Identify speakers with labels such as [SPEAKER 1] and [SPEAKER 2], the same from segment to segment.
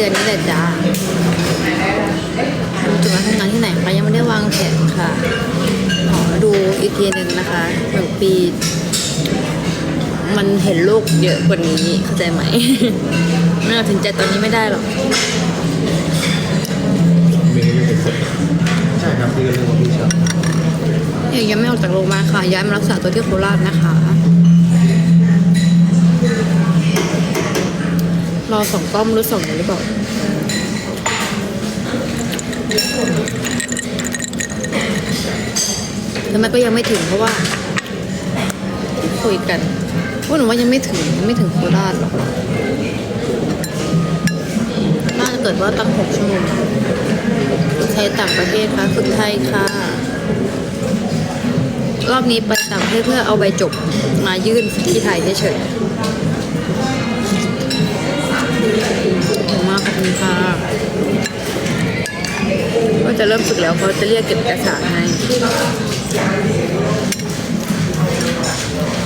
[SPEAKER 1] เดือนนี้แหละจ้าจุดมาทำงานที่ไหนคะยังไม่ได้วางแผนค่ะขอดูอีกทีหนึ่งนะคะหนึ่งปี มันเห็นโลกเยอะกว่านี้เข้าใจไหมไม่ตัดสินใจตอนนี้ไม่ได้หรอก
[SPEAKER 2] มีให้เลือกเป็นใช่ครับพี่เลือกว่าพี่ชอบ
[SPEAKER 1] ยังยังไม่ออกจากโรงพยาบาลค่ะย้ายมารักษาตัวที่โคราชนะคะ รอสองก้อมหรือสองหรือเปล่าทำไมก็ยังไม่ถึงเพราะว่าคุยกันว่าหนูว่ายังไม่ถึงยังไม่ถึงโคราชหรอกน่าจะเกิดว่าตั้งหกชั่วโมงฝึกไทยต่างประเทศค่ะฝึกไทยค่ะ รอบนี้ไปต่างประเทศเพื่อเอาใบจบมายื่นที่ไทยเฉยๆ คุณค่ะก็จะเริ่มฝึกแล้วเขาจะเรียกเก็บเอกสารให้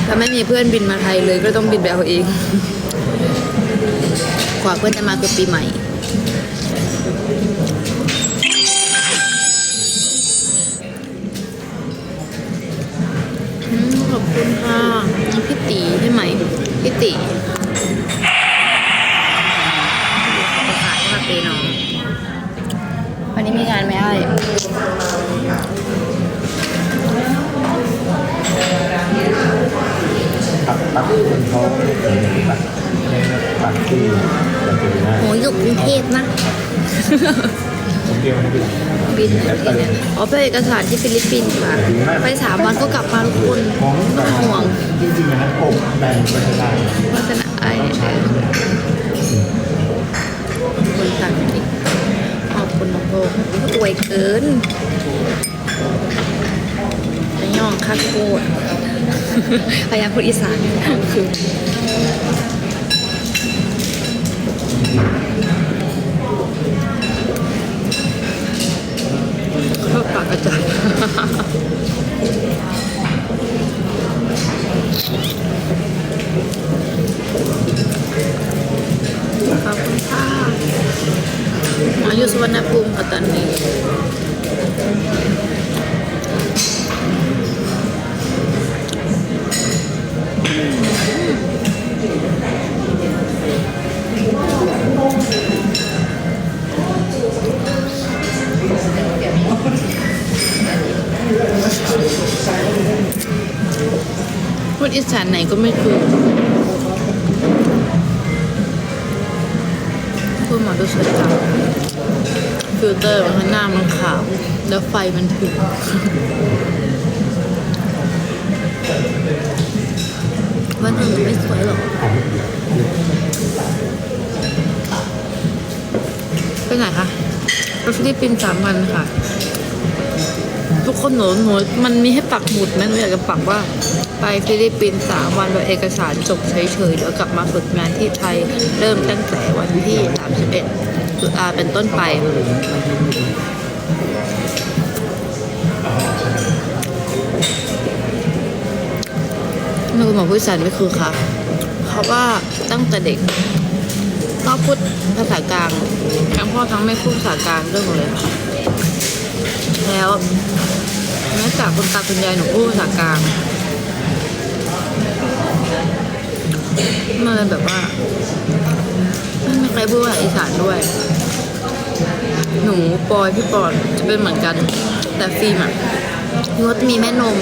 [SPEAKER 1] ถ้าไม่มีเพื่อนบินมาไทยเลยก็ต้องบินไปเอาเองกว่าเพื่อนจะมาคือปีใหม่ขอบคุณค่ะพี่ตีใช่ไหมพี่ตี วันนี้มีงานไหมไอ้
[SPEAKER 2] ครับปักคนเขาปักในปักที่เราจะดูหน้า
[SPEAKER 1] โหอยู่กรุงเทพนะ
[SPEAKER 2] ผมเดียวให้ดู
[SPEAKER 1] บินบินอ๋อไปเอกสารที่ฟิลิปปินส์ค่ะไปสามวันก็กลับมาทุกคนห่วง
[SPEAKER 2] จริงๆนะผมแบ่งไปได้
[SPEAKER 1] ลักษณะไอ้คนต่างที่ข อบคุณน้องโบอวยเกินจะย่องคักโคตรพยายามพูดอีสานคือ พูดอีสานไหนก็ไม่ถูกคุณหมอดูสวยจังฟิลเตอร์มันข้างหน้ามันขาว แล้วไฟมันถึงวันอื่นไม่สวยหรอกไปไหนคะไปฟิลิปปินส์สามวันค่ะ ทุกคนหนูหนูมันมีให้ปักหมุดไหมหนูอยากจะปักว่า ไปฟิลิปปินส์สามวันโดยเอกสารจบเฉยๆเดี๋ยวกลับมาฝึกงานที่ไทยเริ่มตั้งแต่วันที่ 31ตุลาเป็นต้นไปนักหมอผู้สันไม่คือค่ะเขาะว่าตั้งแต่เด็กก็พูดภาษากลางทั้งพ่อทั้งแม่พูดภาษากลางด้วยหมดเลยค่ะแล้วแม้จากคุณตาคุณยายหนูพูดภาษากลาง มันเลยแบบว่าไม่มีใครพูดภาษาอีสานด้วย หนูปอยพี่ปอนจะเป็นเหมือนกัน แต่ฟิล์มอะพี่ว่ามีแม่นม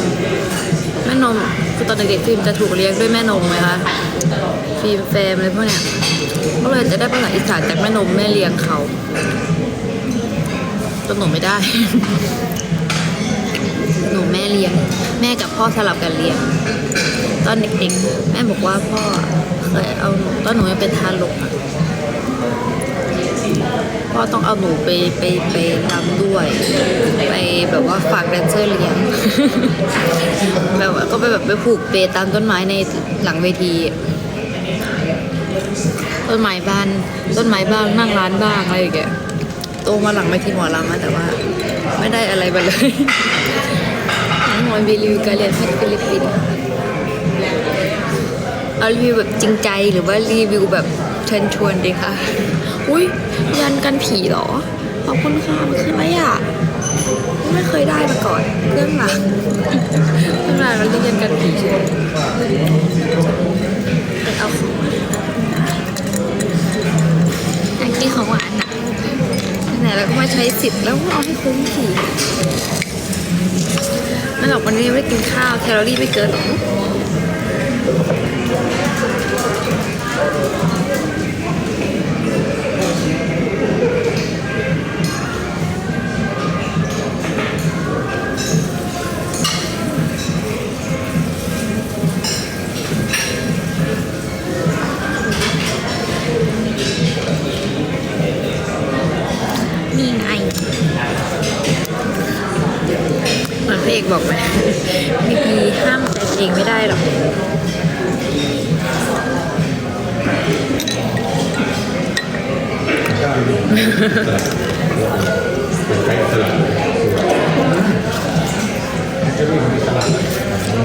[SPEAKER 1] แม่นมคือตอนเด็กๆฟิล์มจะถูกเลี้ยงด้วยแม่นมไหมคะฟิล์มแฟมอะไรพวกเนี้ยก็เลยจะได้ภาษาอีสานจากแม่นมแม่เลี้ยงเขาตัวหนูไม่ได้ หนูแม่เลี้ยง แม่กับพ่อสลับกันเลี้ยง ตอนเด็กๆแม่บอกว่าพ่อเคยเอาหนูตอนหนูยังเป็นทารกอะพ่อต้องเอาหนูไปไปไปรำด้วย ไปแบบว่าฝากแดนเซอร์เลี้ยงแบบว่าก็ไปแบบไปผูกเปตามต้นไม้ในหลังเวที ต้นไม้บ้านต้นไม้บ้างนั่งร้านบ้างอะไรอย่างเงี้ยโตมาหลังเวทีหมอลำอะแต่ว่า ไม่ได้อะไรไปเลย วิวการเรียนที่ฟิลิปปินส์เอารีวิวแบบจริงใจหรือว่ารีวิวแบบเชิญชวนดีคะ อุ้ยยันกันผีเหรอ ขอบคุณค่ะมันคืออะไรอะ ไม่เคยได้มาก่อนเครื่องหลังเครื่องหลังเราเรียกยันกันผีใช่ไหมเอาของอยากกินของหวานอะไหนเราก็มาใช้สิทธิ์แล้วก็เอาให้คุ้มสิ ไม่หรอกวันนี้ไม่กินข้าวแคลอรี่ไม่เกินหรอก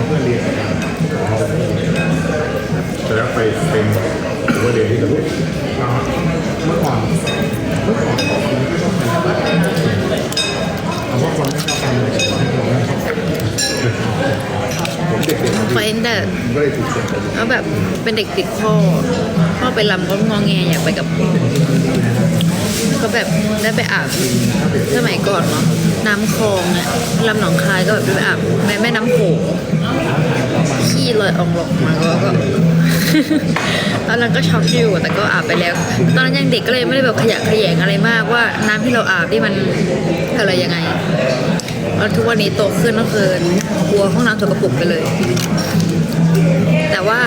[SPEAKER 1] เพื่อเรี
[SPEAKER 2] ยนจะแล้วไปเป็นหรือว่าเรียนที่ตะลุกเมื่อก่อนเมื่อก่อนไม่ชอบกันเอาว่าคนไม่ชอบกันเลยผมเด็กๆ
[SPEAKER 1] ไปแต่
[SPEAKER 2] ก็เลยถูกเสีย
[SPEAKER 1] แล้วแบบเป็นเด็กติดพ่อพ่อไปลำก็งองแงอยากไปกับพ่อก็แบบได้ไปอาบสมัยก่อนเนาะน้ำคลองอะลำหนองคายก็แบบได้ไปอาบแม่แม่น้ำโขง ขี้ลอยอองหลอกมาก็ก็ตอนนั้นก็ช็อกอยู่แต่ก็อาบไปแล้ว ตอนนั้นยังเด็กก็เลยไม่ได้แบบขยะแขยงอะไรมากว่าน้ำที่เราอาบนี่มันอะไรยังไงแล้วทุกวันนี้โตขึ้นก็คือกลัวห้องน้ำสกปรกไปเลย แต่ว่า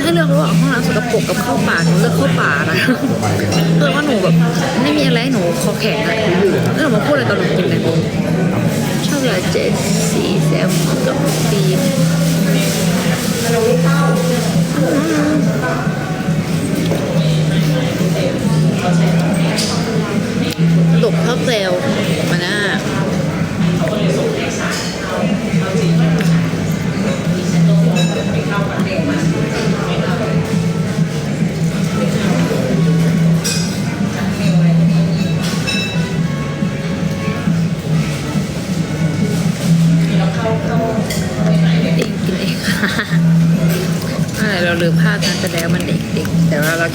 [SPEAKER 1] ถ้าเลือกระหว่างห้องน้ำสกปรกกับเข้าป่าหนูเลือกเข้าป่านะเพราะว่าหนูแบบไม่มีอะไรให้หนูคอแข็งอะแล้วหนูมาพูดอะไรตอนหนูกินเลยชอบเลยเจสซี่แซมกับฟีม ตกข้าเซลมาหน้าเ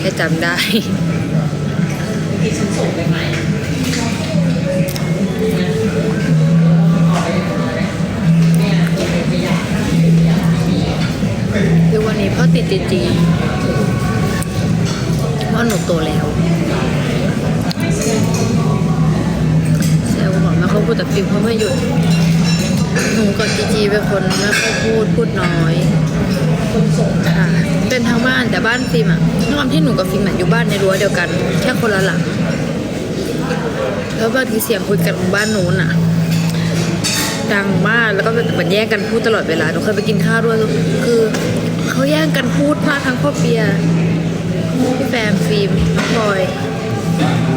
[SPEAKER 1] ค่จำได้คือวันนี้พ่อติดจริงๆเพราะหนูโตแล้วเซลบอกไม่ค่อยพูดแต่ฟิล์มเขาไม่หยุดหนูกับจีจีเป็นคนไม่ค่อยพูดพูดน้อย ค่ะเป็นทางบ้านแต่บ้านฟิล์มอะด้วยความที่หนูกับฟิล์มอะอยู่บ้านในรั้วเดียวกัน แค่คนละหลัง แล้วบางทีเสียงคุยกันบ้านนู้นอะดังมากแล้วก็เหมือนแย่งกันพูดตลอดเวลาหนูเคยไปกินข้าวด้วยคือเขาแย่งกันพูดมากทั้งพ่อเปียพี่แฟมฟิล์มน้องพลอย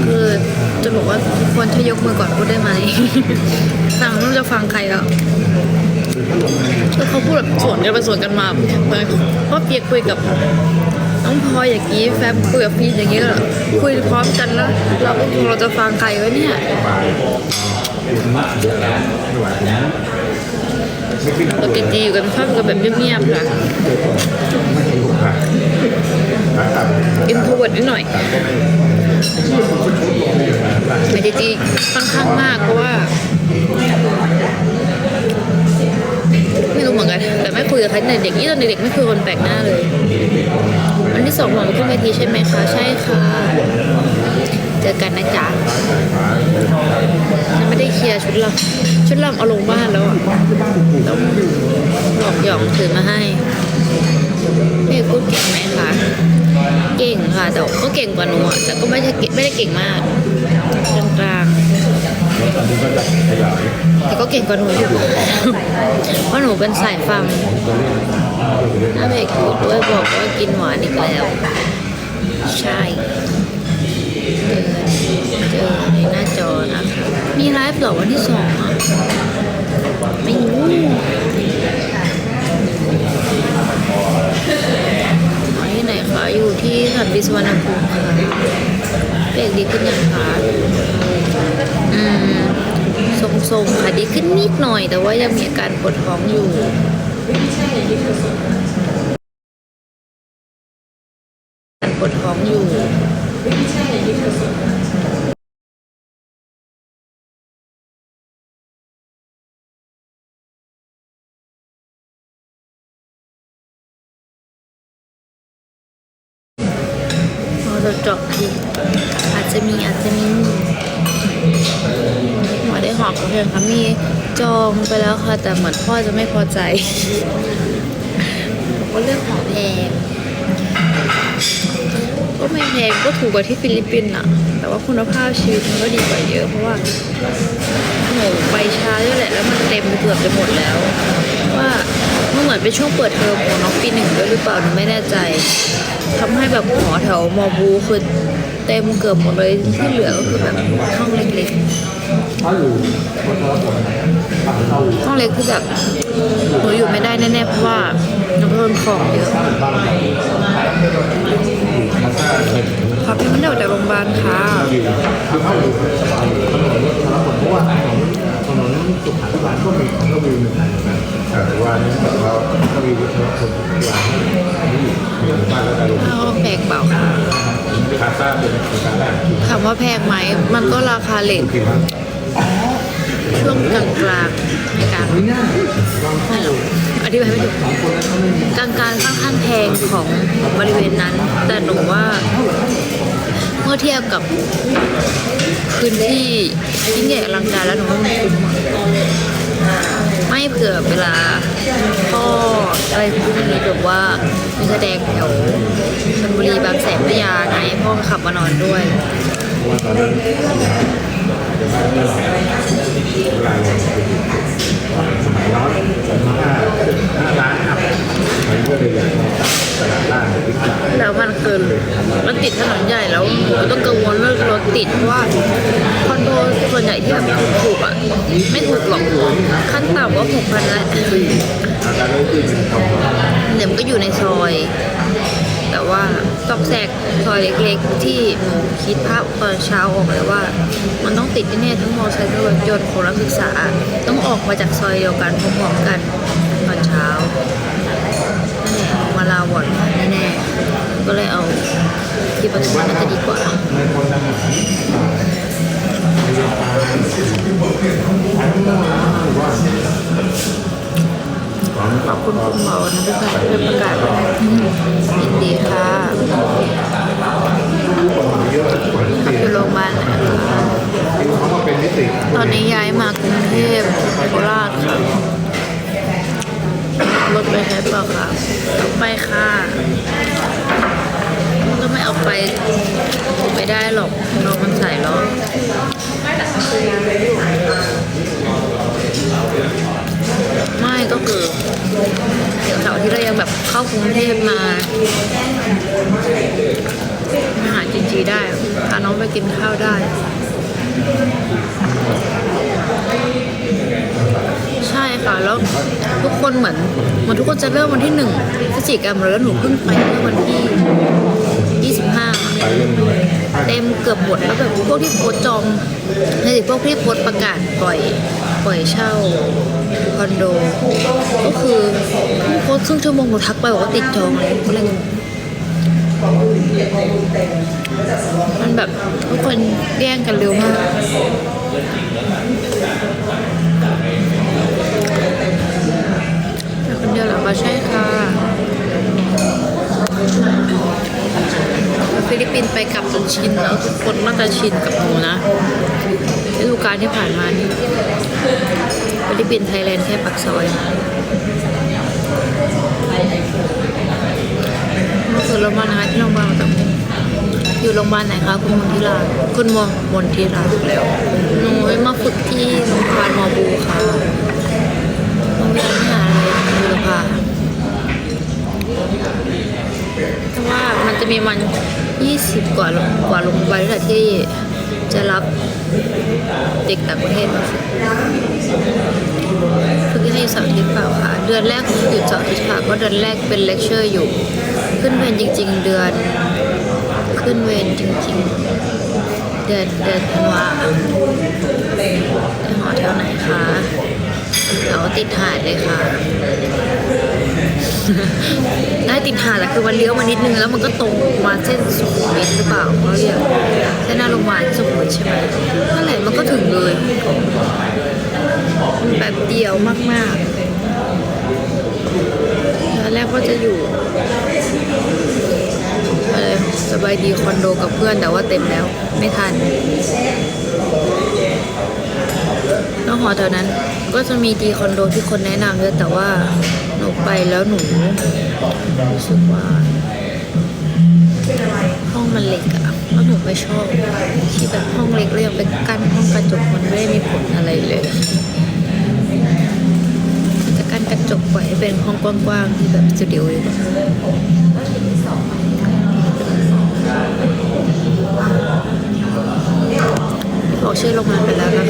[SPEAKER 1] คือจะบอกว่าทุกคนช่วยยกมือก่อนพูดได้ไหมสั่งไม่รู้จะฟังใครแล้ว คือเขาพูดแบบสวนกันไปสวนกันมาเหมือนพ่อเปียกคุยกับน้องพลอยอย่างนี้แฟมคุยกับพีอย่างนี้แล้วคุยพร้อมกันแล้วเราก็คงเราจะฟังใครวะเนี่ย
[SPEAKER 2] บาคุณมากเยอะแล้วไม่ไหวผมไม่ขึ้น
[SPEAKER 1] ปกติอยู่กันภาพกันแบบเงียบๆค่ะ
[SPEAKER 2] กิน
[SPEAKER 1] โทรเวิร์ดนิดหน่อยแต่จริงๆค่อนข้างมากเพราะว่า ไม่รู้เหมือนกันแต่ไม่คุยกับใครตั้งแต่เด็กนี่ตอนเด็กๆไม่คุยคนแปลกหน้าเลยวันที่สองหมอมาขึ้นเวทีใช่ไหมคะใช่ค่ะเจอกันนะจ๊ะยังไม่ได้เคลียร์ชุดลำชุดลำเอาลงบ้านแล้วอะต้องหลอกหยองถือมาให้พี่พูดเก่งไหมคะเก่งค่ะแต่ก็เก่งกว่าหนูอะแต่ก็ไม่ใช่ไม่ได้เก่งมากกลางๆ
[SPEAKER 2] แล้วตอนนี้ก็จะขยาย
[SPEAKER 1] แต่ก็เก่งกว่าหนูอยู่ เพราะหนูเป็นสายฟัง
[SPEAKER 2] ตัวเล่น
[SPEAKER 1] น้าเบรกพูดด้วยบอกว่ากินหวานอีกแล้ว ใช่เจอเจอในหน้าจอนะคะ มีไลฟ์เหรอวันที่สองอะไม่รู้มาที่ไหนคะ อยู่ที่สนามบินสุวรรณภูมิค่ะเบรกดีขึ้นยังคะอืม ทรงๆค่ะดีขึ้นนิดหน่อย แต่ว่ายังมีอาการปวดท้องอยู่ แล้วค่ะแต่เหมือนพ่อจะไม่พอใจบอกว่าเรื่องหอแพงก็ไม่แพงก็ถูกกว่าที่ฟิลิปปินส์อะแต่ว่าคุณภาพชีวิตมันก็ดีกว่าเยอะ เพราะว่าหนูไปช้าด้วยแหละแล้วมันเต็มไปเกือบจะหมดแล้ว ว่ามันเหมือนเป็นช่วงเปิดเทอมของน้องปีหนึ่งด้วยหรือเปล่าหนูไม่แน่ใจทำให้แบบหอแถวมอบูคือเต็มเกือบหมดเลยที่เหลือก็คือแบบห้องเล็ก
[SPEAKER 2] ถ้าอยู่วัฒนธรรมต่างเข้า
[SPEAKER 1] ๆ ห้องเล็กคือแบบหนูอยู่ไม่ได้แน่ๆเพราะว่าหนูโดนของเยอะ
[SPEAKER 2] บ้านเรามาสร้างเป็น
[SPEAKER 1] พอพี่ไม่ได้ออกจากโรงพยาบาลค่ะ
[SPEAKER 2] วิวคือเข้าอยู่สบายอยู่ถนนรถทางเพราะว่าถนนถนนสุขาภิบาลก็มีของก็วิวหนึ่ง แต่ว่านี่แบบว่าก็มีวัฒนธรรมวางนี่มีหมู่บ้านแล้วแต่ลง
[SPEAKER 1] ถ้าวแพงเปล่าคา
[SPEAKER 2] ซ่าเป็นครงกาแรก
[SPEAKER 1] ถามว่าแพงไหม มันก็ราคาเลท
[SPEAKER 2] กินมา
[SPEAKER 1] ช่วงกลางๆในการ
[SPEAKER 2] ไม่น่าลองเข้
[SPEAKER 1] อธิบายไม่ถูก
[SPEAKER 2] สองคนนั้นเขาไม่มี
[SPEAKER 1] กลางค่อนข้างแพงของบริเวณนั้น แต่หนูว่าเมื่อเทียบกับพื้นที่ยิ่งใหญ่อลังการแล้วหนูว่ามันคุ้ม ไม่เผื่อเวลาพ่ออะไรพวกนี้แบบว่ามีแสดงแถวชลบุรีบางแสนพยาไงพ่อขับมานอนด้วย
[SPEAKER 2] ว่าตอนนั้นจะมาเมื่อไหร่เวลาเราสมัยร้อนสมัยห้าห้าล้านครับมันก็เลยอยากตลาดล่างติดตลาด
[SPEAKER 1] แล้วมันคือมันติดถนนใหญ่แล้วก็ต้องกังวลเรื่องรถติดเพราะว่าคอนโดส่วนใหญ่ที่แบบถูกๆอะไม่ถูกหรอกขั้นต่ำว่าหกพันล้ว
[SPEAKER 2] อาการเริ่มขึ้นเป็นของ
[SPEAKER 1] เดี๋ยวมันก็อยู่ในซอย แต่ว่าตอกแสกซอยเล็กๆ ที่หนูคิดภาพตอนเช้าออกเลยว่า มันต้องติดแน่ทั้งมอเตอร์ไซค์รถยนต์ของนักศึกษา ต้องออกมาจากซอยเดียวกันพร้อมๆกันตอนเช้าาลาบ่อนแน่ๆก็เลยเอาที่ประทุมน่าจะดีกว่า
[SPEAKER 2] ในคนทหารพยาบาลทั้งหมดว่า
[SPEAKER 1] ขอบคุณคุณหมอนะที่เป็นประกาศยินดีค่ะ
[SPEAKER 2] เยอะกว่าที่
[SPEAKER 1] อยู่โรงพยาบาลนะคะ
[SPEAKER 2] เขามาเป็นนิติ
[SPEAKER 1] ตอนนี้ย้ายมากรุงเทพโคราชค่ะรถ ไปใช้เปล่าค่ะเอาไปค่ะก็ไม่เอาไปไม่ได้หรอกเรามันใส่ล้อไม่ก็คือเดี๋ยวเสาร์ที่เรายังแบบเข้ากรุงเทพมามาหารจีจีได้พาน้องไปกินข้าวได้ ใช่ ค่ะ แล้วทุกคนเหมือนเหมือนทุกคนจะเริ่มวันที่หนึ่งพฤศจิกายนแล้วหนูเพิ่งไปเมื่อวันที่ยี่สิบห้า
[SPEAKER 2] เต็
[SPEAKER 1] มเกือบหมดแล้วแบบพวกที่โพสจองในพวกที่โพสประกาศปล่อยปล่อยเช่าคอนโด ก็คือโพสครึ่งชั่วโมงหนูทักไปบอกว่าติดจองเลยก็เลยมันแบบทุกคนแย่งกันเร็วมาก เดียวหรอคะใช่ค่ะฟิลิปปินส์ไปกลับจนชินแล้วทุกคนน่าจะชินกับหนูนะฤดูกาลที่ผ่านมานี่ฟิลิปปินส์ไทยแลนด์แค่ปักซอยมื่อคืนโรงพยาบาลนะคะที่โรงพยาบาลมาจากอยู่โรงพยาบาลไหนคะคุณมนทิลาคุณมมนทิลาแล้วหนูมาฝึกที่โรงพยาบาลมอบูค่ะ ต้องมีปัญหาอะไรอยู่หรอค่ะะมันจะมีวันยี่สิบกว่ากว่าโรงพยาบาลนี่ที่จะรับเด็กต่างประเทศมาฝึกฝึกที่นี่เสอาทิตย์เปล่าค่ะ เดือนแรกหยุดเสาอาทิตย์ค่ะเพราะเดือนแรกเป็นเลคเชอร์อยู่ ขึ้นเวรจริง ๆ เดือน ขึ้นเวรจริง ๆ เดือนเดือนธันวาไปหอแถวไหนคะเราติดหาดเลยค่ะ ได้ติดหาดแต่คือมันเลี้ยวมานิดนึงแล้วมันก็ตรงมาเส้นสุขุมวิทหรือเปล่าเขาเรียกเส้นหน้าโรงพยาบาลสุขุมวิทใช่ไหมนั่นแหละมันก็ถึงเลยมันแบบเดียวมากๆตอนแรกก็จะอยู่อะไรสบายดีคอนโดกับเพื่อนแต่ว่าเต็มแล้วไม่ทันแล้วหอแถวนั้นก็จะมีดีคอนโดที่คนแนะนำเยอะแต่ว่า ไปแล้วหนูรู้สึกว่าห้องมันเล็กอะแล้วหนูไม่ชอบที่แบบห้องเล็กแล้วยังเป็นกั้นห้องกระจกมันไม่ได้มีผลอะไรเลยจะกั้นกระจกปล่อยให้เป็นห้องกว้างๆที่แบบสตูดิโอเลยบอกชื่อโรงแรมไปแล้วนะ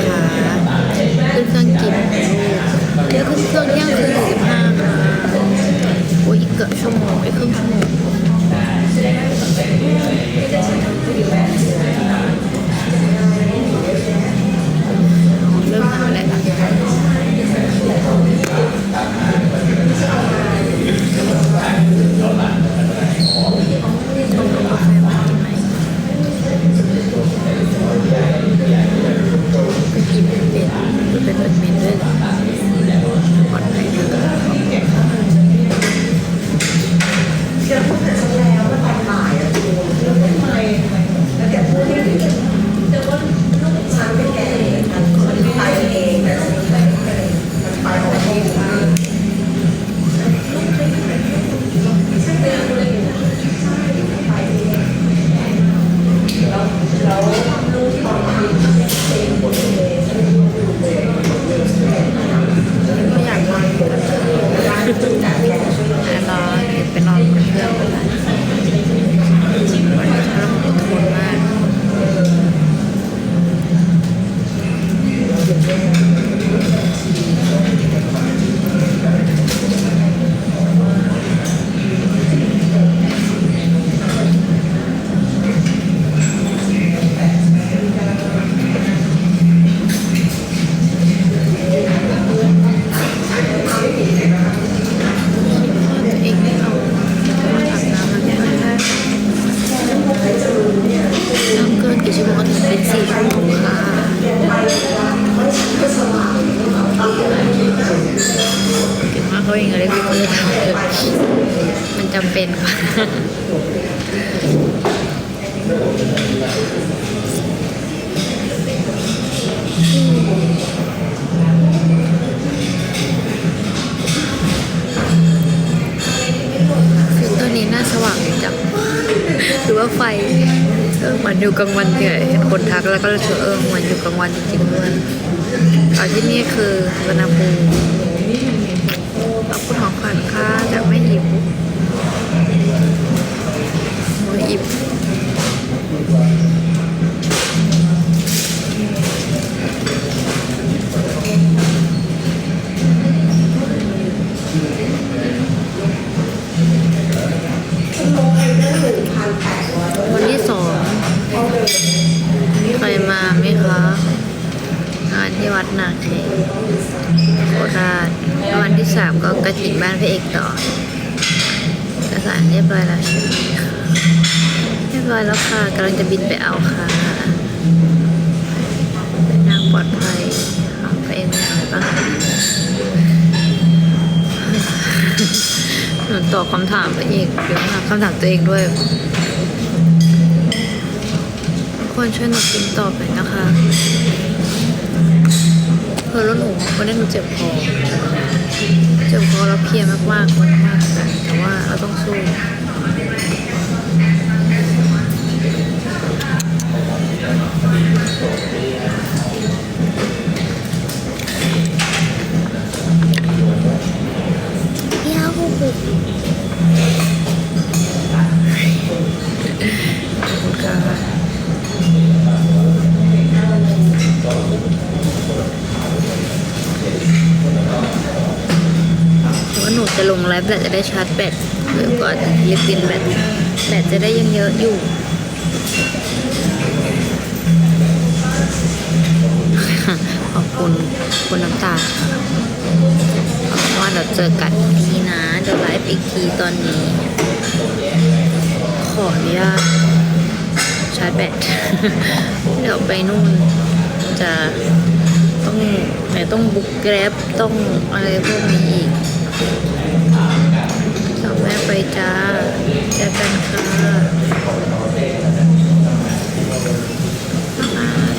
[SPEAKER 1] จำเป็นค่ะคือตอนนี้หน้าสว่างจังหรือว่าไฟเออมือนอยู่กลางวันเนี่ยเห็นคนทักแล้วก็รู้สึกเออมือนอยู่กลางวันจริงๆด้วยเอาที่นี่คือวรรณภูมิ แล้วค่ะกำลังจะบินไปเอาค่ะเดินางปลอดภัยค่ะพระเอกเป็นอะไรบ้างคะหนูตอบคำถามพระเอกเดี๋ยวนะคำถามตัวเองด้วยควรช่วยหนูกินตอบหน่อยนะคะเออล้วหนูวันนี้หนูเจ็บคอเจ็บคอแล้วเพียมากมากๆมากมากๆแต่ว่าเราต้องสู้ จะลงไลฟ์แบตจะได้ชาร์จแบตเพื่อก่อนลิปปินแบตแบตจะได้ยังเยอะอยู่ ขอบคุณคุณน้ำตาลเอาว่าเราเจอกันทีนะเดี๋ยวไลฟ์อีกทีตอนนี้ ขออนุญาตชาร์จแบตเดี๋ยวไปนู่นจะต้องเดี๋ยวต้องบุกแกร็บต้องอะไรพวกนี้อีกเดี๋ยวแม่ไปจ้าเจอกันค่ะ